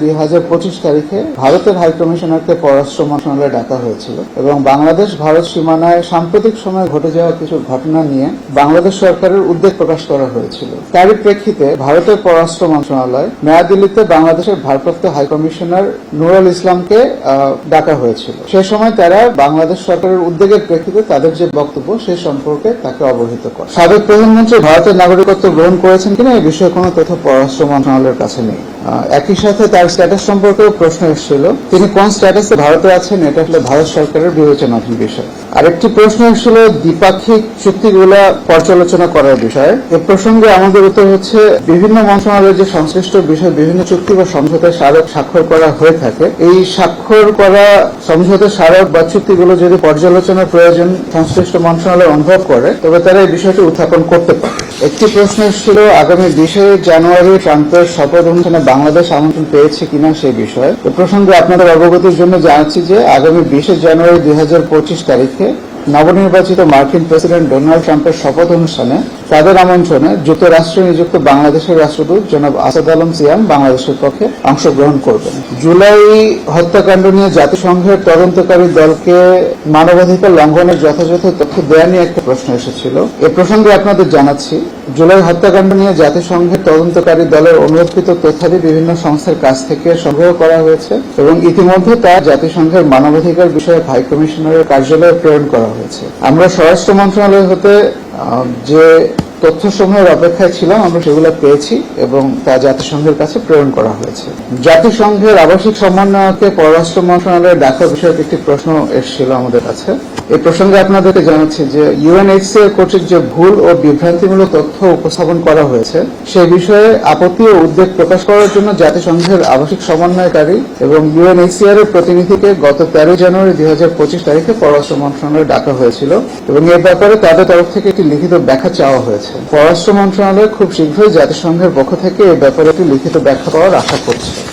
দুই হাজার পঁচিশ তারিখে ভারতের হাই কমিশনারকে পররাষ্ট্র মন্ত্রণালয়ে ডাকা হয়েছিল এবং বাংলাদেশ ভারত সীমানায় সাম্প্রতিক সময়ে ঘটে যাওয়া কিছু ঘটনা নিয়ে বাংলাদেশ সরকারের উদ্বেগ প্রকাশ করা হয়েছিল। তারই প্রেক্ষিতে ভারতের পররাষ্ট্র মন্ত্রণালয় নয়াদিল্লিতে বাংলাদেশের ভারপ্রাপ্ত হাই কমিশনার নুরুল ইসলামকে ডাকা হয়েছিল। সে সময় তারা বাংলাদেশ সরকারের উদ্বেগের প্রেক্ষিতে তাদের যে বক্তব্য সে সম্পর্কে তাকে অবহিত করে। সাবেক প্রধানমন্ত্রী ভারতের নাগরিকত্ব গ্রহণ করেছেন কিনা এই বিষয়ে কোনো তথ্য পররাষ্ট্র মন্ত্রণালয়ের কাছে নেই। একই সাথে তার স্ট্যাটাস সম্পর্কেও প্রশ্ন এসেছিল। তিনি কোন স্ট্যাটাসে ভারতে আছেন, এটা হলো ভারত সরকারের বিবেচনাধীন বিষয়। আরেকটি প্রশ্ন এসেছিল দ্বিপাক্ষিক চুক্তিগুলো পর্যালোচনা করার বিষয়ে। এ প্রসঙ্গে আমাদের উত্তর হচ্ছে, বিভিন্ন মন্ত্রণালয়ের যে সংশ্লিষ্ট বিষয় বিভিন্ন চুক্তি বা সমঝোতা স্মারক স্বাক্ষর করা হয়ে থাকে, এই স্বাক্ষর করা, সমঝোতা স্মারক বা চুক্তিগুলো যদি পর্যালোচনার প্রয়োজন সংশ্লিষ্ট মন্ত্রণালয় অনুভব করে, তবে তারা এই বিষয়টি উত্থাপন করতে পারে। একটি প্রশ্ন ছিল আগামী বিশে জানুয়ারি ট্রাম্পের শপথ অনুষ্ঠানে বাংলাদেশ আমন্ত্রণ পেয়েছে কিনা সেই বিষয়ে। এ প্রসঙ্গে আপনাদের অবগতির জন্য জানাচ্ছি যে আগামী বিশে জানুয়ারি দুই হাজার পঁচিশ তারিখে নবনির্বাচিত মার্কিন প্রেসিডেন্ট ডোনাল্ড ট্রাম্পের শপথ অনুষ্ঠানে তাদের আমন্ত্রণে যুক্তরাষ্ট্রে নিযুক্ত বাংলাদেশের রাষ্ট্রদূত জনাব আসাদ আলম সিয়াম বাংলাদেশের পক্ষে অংশগ্রহণ করবেন। জুলাই হত্যাকাণ্ড নিয়ে জাতিসংঘের তদন্তকারী দলকে মানবাধিকার লঙ্ঘনের যথাযথ তথ্য দেয়া নিয়ে একটা প্রশ্ন এসেছিল। এ প্রসঙ্গে আপনাদের জানাচ্ছি, জুলাই হত্যাকাণ্ড নিয়ে জাতিসংঘের তদন্তকারী দলের অনুরোধকৃত তথ্যাদি বিভিন্ন সংস্থার কাছ থেকে সংগ্রহ করা হয়েছে এবং ইতিমধ্যে তা জাতিসংঘের মানবাধিকার বিষয়ক হাই কমিশনারের কার্যালয়ে প্রেরণ করা হয়েছে। আমরা স্বরাষ্ট্র মন্ত্রণালয় হতে আহ, যে তথ্য সমূহের অপেক্ষায় ছিলাম, আমরা সেগুলো পেয়েছি এবং তা জাতিসংঘের কাছে প্রেরণ করা হয়েছে। জাতিসংঘের আবাসিক সমন্বয়কে পররাষ্ট্র মন্ত্রণালয়ে ডাকা বিষয়ক একটি প্রশ্ন এসেছিল আমাদের কাছে। এই প্রসঙ্গে আপনাদেরকে জানাচ্ছি যে ইউএনএইচসিআর কর্তৃক যে ভুল ও বিভ্রান্তিমূলক তথ্য উপস্থাপন করা হয়েছে সে বিষয়ে আপত্তি ও উদ্বেগ প্রকাশ করার জন্য জাতিসংঘের আবাসিক সমন্বয়কারী এবং ইউএনএইচসিআর এর প্রতিনিধিকে গত তেরো জানুয়ারি দুই হাজার পঁচিশ তারিখে পররাষ্ট্র মন্ত্রণালয়ে ডাকা হয়েছিল এবং এ ব্যাপারে তাদের তরফ থেকে একটি লিখিত ব্যাখ্যা চাওয়া হয়েছে। পররাষ্ট্র মন্ত্রণালয় খুব শীঘ্রই জাতিসংঘের পক্ষ থেকে এ ব্যাপারে একটি লিখিত ব্যাখ্যা পাওয়ার আশা করছে।